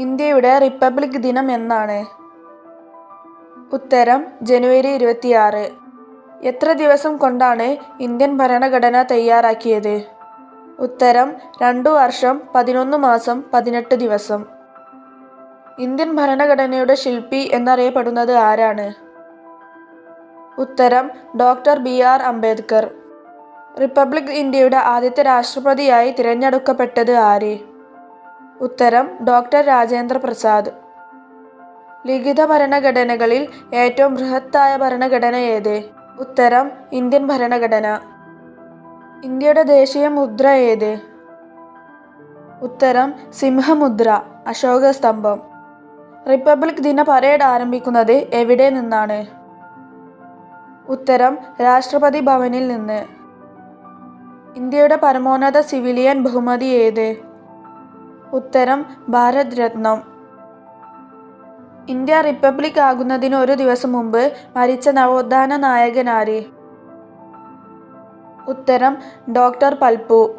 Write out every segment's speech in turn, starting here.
ഇന്ത്യയുടെ റിപ്പബ്ലിക് ദിനം എന്നാണ്. ഉത്തരം ജനുവരി ഇരുപത്തിയാറ്. എത്ര ദിവസം കൊണ്ടാണ് ഇന്ത്യൻ ഭരണഘടന തയ്യാറാക്കിയത്? ഉത്തരം രണ്ടു വർഷം പതിനൊന്ന് മാസം പതിനെട്ട് ദിവസം. ഇന്ത്യൻ ഭരണഘടനയുടെ ശില്പി എന്നറിയപ്പെടുന്നത് ആരാണ്? ഉത്തരം doctor B R Ambedkar. Republic ഇന്ത്യയുടെ ആദ്യത്തെ രാഷ്ട്രപതിയായി തിരഞ്ഞെടുക്കപ്പെട്ടത് ആര്? ഉത്തരം ഡോക്ടർ രാജേന്ദ്ര പ്രസാദ്. ലിഖിത ഭരണഘടനകളിൽ ഏറ്റവും ബൃഹത്തായ ഭരണഘടന ഏത്? ഉത്തരം ഇന്ത്യൻ ഭരണഘടന. ഇന്ത്യയുടെ ദേശീയ മുദ്ര ഏത്? ഉത്തരം സിംഹമുദ്ര അശോക സ്തംഭം റിപ്പബ്ലിക് ദിന പരേഡ് ആരംഭിക്കുന്നത് എവിടെ നിന്നാണ്? ഉത്തരം രാഷ്ട്രപതി ഭവനിൽ നിന്ന്. ഇന്ത്യയുടെ പരമോന്നത സിവിലിയൻ ബഹുമതി ഏത്? ഉത്തരം ഭാരത് രത്നം ഇന്ത്യ റിപ്പബ്ലിക് ആകുന്നതിന് ഒരു ദിവസം മുമ്പ് മരിച്ച നവോത്ഥാന നായകൻ ആര്? ഉത്തരം ഡോക്ടർ പൽപ്പു.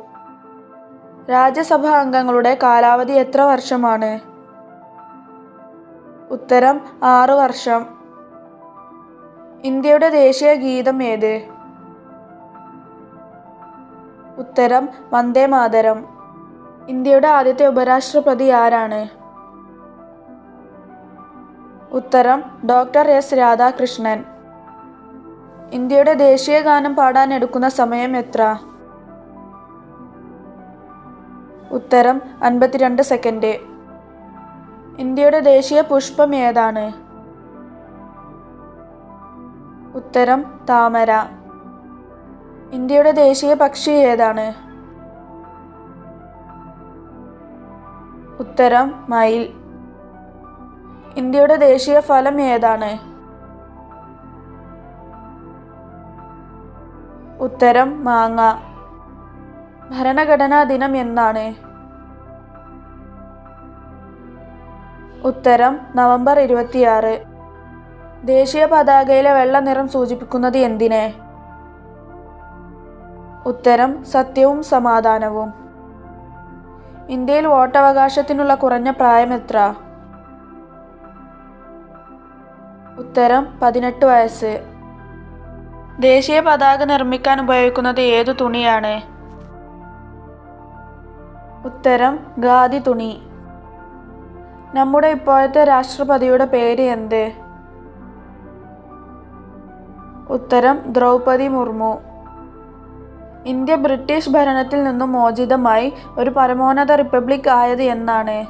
രാജ്യസഭാ അംഗങ്ങളുടെ കാലാവധി എത്ര വർഷമാണ്? ഉത്തരം ആറു വർഷം. ഇന്ത്യയുടെ ദേശീയ ഗീതം ഏത്? ഉത്തരം വന്ദേ മാതരം. ഇന്ത്യയുടെ ആദ്യത്തെ ഉപരാഷ്ട്രപതി ആരാണ്? ഉത്തരം ഡോക്ടർ എസ്. രാധാകൃഷ്ണൻ. ഇന്ത്യയുടെ ദേശീയ ഗാനം പാടാൻ എടുക്കുന്ന സമയം എത്ര? ഉത്തരം അൻപത്തിരണ്ട് സെക്കൻഡ്. ഇന്ത്യയുടെ ദേശീയ പുഷ്പം ഏതാണ്? ഉത്തരം താമര. ഇന്ത്യയുടെ ദേശീയ പക്ഷി ഏതാണ്? ഉത്തരം മയിൽ ഇന്ത്യയുടെ ദേശീയ ഫലം ഏതാണ്? ഉത്തരം മാങ്ങ. ഭരണഘടനാ ദിനം എന്നാണ്. ഉത്തരം നവംബർ ഇരുപത്തിയാറ്. ദേശീയ പതാകയിലെ വെള്ള നിറം സൂചിപ്പിക്കുന്നത് എന്തിനെ? ഉത്തരം സത്യവും സമാധാനവും. ഇന്ത്യയിൽ വോട്ടവകാശത്തിനുള്ള കുറഞ്ഞ പ്രായം എത്ര? ഉത്തരം പതിനെട്ട് വയസ്സ്. ദേശീയ പതാക നിർമ്മിക്കാൻ ഉപയോഗിക്കുന്നത് ഏതു തുണിയാണ്? ഉത്തരം ഖാദി തുണി. നമ്മുടെ ഇപ്പോഴത്തെ രാഷ്ട്രപതിയുടെ പേര് എന്ത്? ഉത്തരം ദ്രൗപദി മുർമു. ഇന്ത്യ ബ്രിട്ടീഷ് ഭരണത്തിൽ നിന്നും മോചിതമായി ഒരു പരമോന്നത റിപ്പബ്ലിക് ആയത് എന്നാണ്.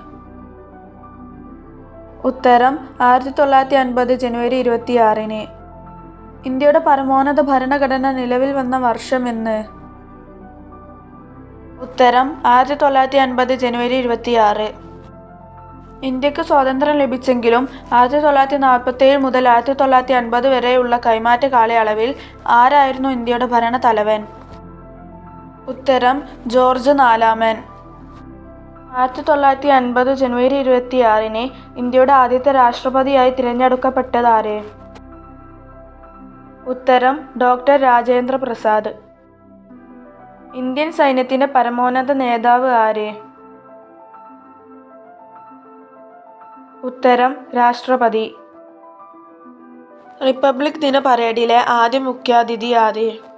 ഉത്തരം ആയിരത്തി തൊള്ളായിരത്തി അൻപത് ജനുവരി ഇരുപത്തിയാറിന്. ഇന്ത്യയുടെ പരമോന്നത ഭരണഘടന നിലവിൽ വന്ന വർഷം എന്ന്. ഉത്തരം ആയിരത്തി തൊള്ളായിരത്തി അൻപത് ജനുവരി ഇരുപത്തിയാറ്. ഇന്ത്യയ്ക്ക് സ്വാതന്ത്ര്യം ലഭിച്ചെങ്കിലും ആയിരത്തി തൊള്ളായിരത്തി നാൽപ്പത്തി ഏഴ് മുതൽ ആയിരത്തി തൊള്ളായിരത്തി അൻപത് വരെയുള്ള കൈമാറ്റ കാലയളവിൽ ആരായിരുന്നു ഇന്ത്യയുടെ ഭരണ തലവൻ? ഉത്തരം ജോർജ് നാലാമൻ. ആയിരത്തി തൊള്ളായിരത്തി അൻപത് ജനുവരി ഇരുപത്തിയാറിന് ഇന്ത്യയുടെ ആദ്യത്തെ രാഷ്ട്രപതിയായി തിരഞ്ഞെടുക്കപ്പെട്ടതാര്? ഉത്തരം ഡോക്ടർ രാജേന്ദ്ര പ്രസാദ്. ഇന്ത്യൻ സൈന്യത്തിന്റെ പരമോന്നത നേതാവ് ആര്? ഉത്തരം രാഷ്ട്രപതി. റിപ്പബ്ലിക് ദിന പരേഡിലെ ആദ്യ മുഖ്യാതിഥി ആര്?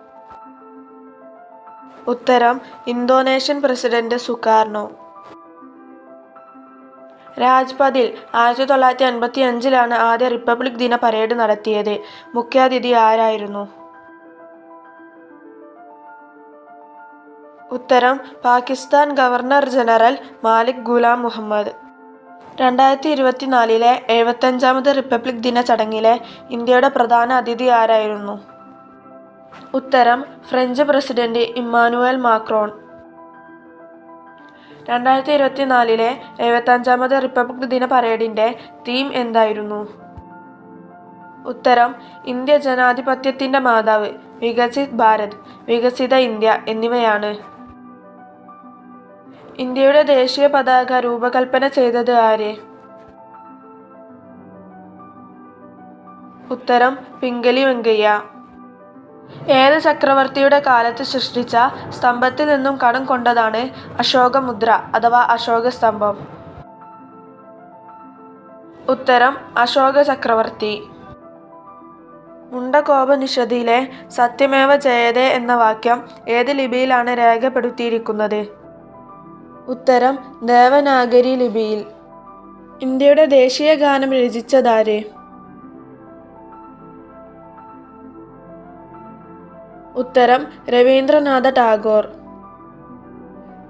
ഉത്തരം ഇന്തോനേഷ്യൻ പ്രസിഡന്റ് സുകാർണോ. രാജ്പഥിൽ ആയിരത്തി തൊള്ളായിരത്തി അൻപത്തി അഞ്ചിലാണ് ആദ്യ റിപ്പബ്ലിക് ദിന പരേഡ് നടത്തിയത്. മുഖ്യാതിഥി ആരായിരുന്നു? ഉത്തരം പാകിസ്ഥാൻ ഗവർണർ ജനറൽ മാലിക് ഗുലാം മുഹമ്മദ്. രണ്ടായിരത്തി ഇരുപത്തിനാലിലെ എഴുപത്തഞ്ചാമത് റിപ്പബ്ലിക് ദിന ചടങ്ങിലെ ഇന്ത്യയുടെ പ്രധാന അതിഥി ആരായിരുന്നു? ഉത്തരം ഫ്രഞ്ച് പ്രസിഡന്റ് ഇമ്മാനുവൽ മാക്രോൺ. രണ്ടായിരത്തി ഇരുപത്തിനാലിലെ എഴുപത്തഞ്ചാമത് റിപ്പബ്ലിക് ദിന പരേഡിന്റെ തീം എന്തായിരുന്നു? ഉത്തരം ഇന്ത്യ ജനാധിപത്യത്തിന്റെ മാതാവ് വികസിത് ഭാരത് വികസിത ഇന്ത്യ എന്നിവയാണ്. ഇന്ത്യയുടെ ദേശീയ പതാക രൂപകൽപ്പന ചെയ്തത് ആര്? ഉത്തരം പിംഗലി വെങ്കയ്യ. ഏത് ചക്രവർത്തിയുടെ കാലത്ത് സൃഷ്ടിച്ച സ്തംഭത്തിൽ നിന്നും കടം കൊണ്ടതാണ് അശോകമുദ്ര അഥവാ അശോകസ്തംഭം. ഉത്തരം അശോക ചക്രവർത്തി മുണ്ടകോപനിഷതിയിലെ സത്യമേവ ജയതേ എന്ന വാക്യം ഏത് ലിപിയിലാണ് രേഖപ്പെടുത്തിയിരിക്കുന്നത്? ഉത്തരം ദേവനാഗരി ലിപിയിൽ. ഇന്ത്യയുടെ ദേശീയ ഗാനം രചിച്ചതാര്? ഉത്തരം രവീന്ദ്രനാഥ ടാഗോർ.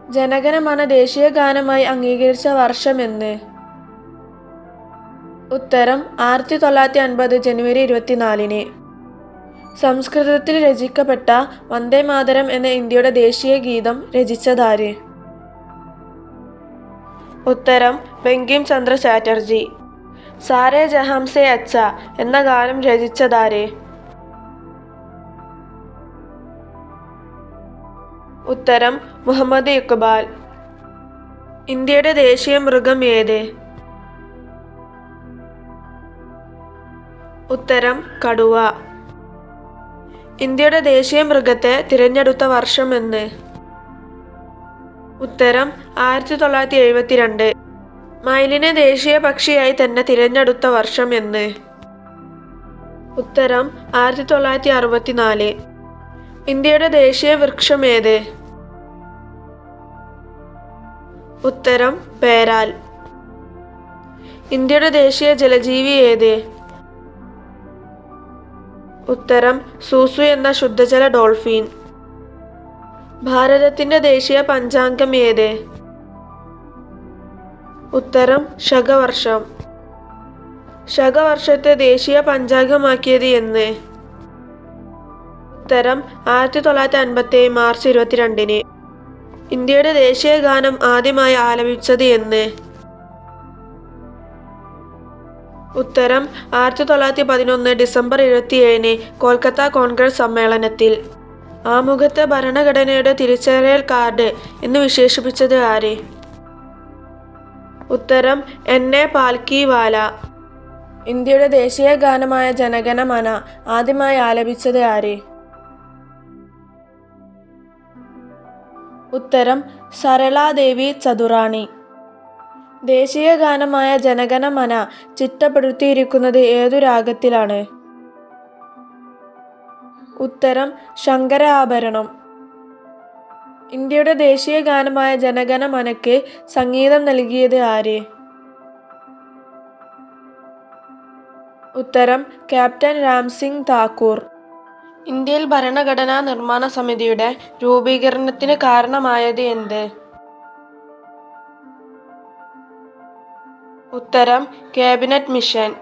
ജനഗണമന ദേശീയ ഗാനമായി അംഗീകരിച്ച വർഷം എന്ന്. ഉത്തരം ആയിരത്തി തൊള്ളായിരത്തി അൻപത് ജനുവരി ഇരുപത്തിനാലിന്. സംസ്കൃതത്തിൽ രചിക്കപ്പെട്ട വന്ദേ മാതരം എന്ന ഇന്ത്യയുടെ ദേശീയ ഗീതം രചിച്ചതാര്? ഉത്തരം ബങ്കിം ചന്ദ്ര ചാറ്റർജി. സാരേ ജഹാംസെ അച്ച എന്ന ഗാനം രചിച്ചതാര്? ഉത്തരം മുഹമ്മദ് ഇക്ബാൽ. ഇന്ത്യയുടെ ദേശീയ മൃഗം ഏത്? ഉത്തരം കടുവ. ഇന്ത്യയുടെ ദേശീയ മൃഗത്തെ തിരഞ്ഞെടുത്ത വർഷം എന്ന്. ഉത്തരം ആയിരത്തി തൊള്ളായിരത്തി എഴുപത്തിരണ്ട് മയിലിനെ ദേശീയ പക്ഷിയായി തന്നെ തിരഞ്ഞെടുത്ത വർഷം എന്ന്. ഉത്തരം ആയിരത്തി തൊള്ളായിരത്തി അറുപത്തിനാല് ഇന്ത്യയുടെ ദേശീയ വൃക്ഷം ഏത്? ഉത്തരം പേരാൽ. ഇന്ത്യയുടെ ദേശീയ ജലജീവി ഏത്? ഉത്തരം സൂസു എന്ന ശുദ്ധജല ഡോൾഫിൻ. ഭാരതത്തിന്റെ ദേശീയ പഞ്ചാംഗം ഏത്? ഉത്തരം ശകവർഷം. ശകവർഷത്തെ ദേശീയ പഞ്ചാംഗമാക്കിയത് എന്ന്. ഉത്തരം ആയിരത്തി തൊള്ളായിരത്തി അൻപത്തി മാർച്ച് ഇരുപത്തിരണ്ടിന്. ഇന്ത്യയുടെ ദേശീയ ഗാനം ആദ്യമായി ആലപിച്ചത് എന്ന്. ഉത്തരം ആയിരത്തി തൊള്ളായിരത്തി പതിനൊന്ന് ഡിസംബർ ഇരുപത്തിയേഴിന് കൊൽക്കത്ത കോൺഗ്രസ് സമ്മേളനത്തിൽ. ആമുഖത്തെ ഭരണഘടനയുടെ തിരിച്ചറിയൽ കാർഡ് എന്ന് വിശേഷിപ്പിച്ചത് ആര്? ഉത്തരം എൻ. എ. പാൽക്കി വാല ഇന്ത്യയുടെ ദേശീയ ഗാനമായ ജനഗണമന ആദ്യമായി ആലപിച്ചത് ആര്? ഉത്തരം സരളാദേവി ചതുറാണി. ദേശീയ ഗാനമായ ജനഗണമന ചിട്ടപ്പെടുത്തിയിരിക്കുന്നത് ഏതു രാഗത്തിലാണ്? ഉത്തരം ശങ്കരാഭരണം. ഇന്ത്യയുടെ ദേശീയ ഗാനമായ ജനഗണമനയ്ക്ക് സംഗീതം നൽകിയത് ആര്? ഉത്തരം ക്യാപ്റ്റൻ രാംസിംഗ് താക്കൂർ. ഇന്ത്യയിൽ ഭരണഘടനാ നിർമ്മാണ സമിതിയുടെ രൂപീകരണത്തിന് കാരണമായത് എന്ത്? ഉത്തരം ക്യാബിനറ്റ് മിഷൻ.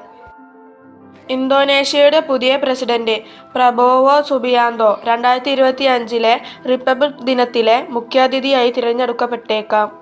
ഇന്തോനേഷ്യയുടെ പുതിയ പ്രസിഡന്റ് പ്രബോവോ സുബിയാന്തോ രണ്ടായിരത്തി ഇരുപത്തി അഞ്ചിലെ റിപ്പബ്ലിക് ദിനത്തിലെ മുഖ്യാതിഥിയായി തിരഞ്ഞെടുക്കപ്പെട്ടേക്കാം.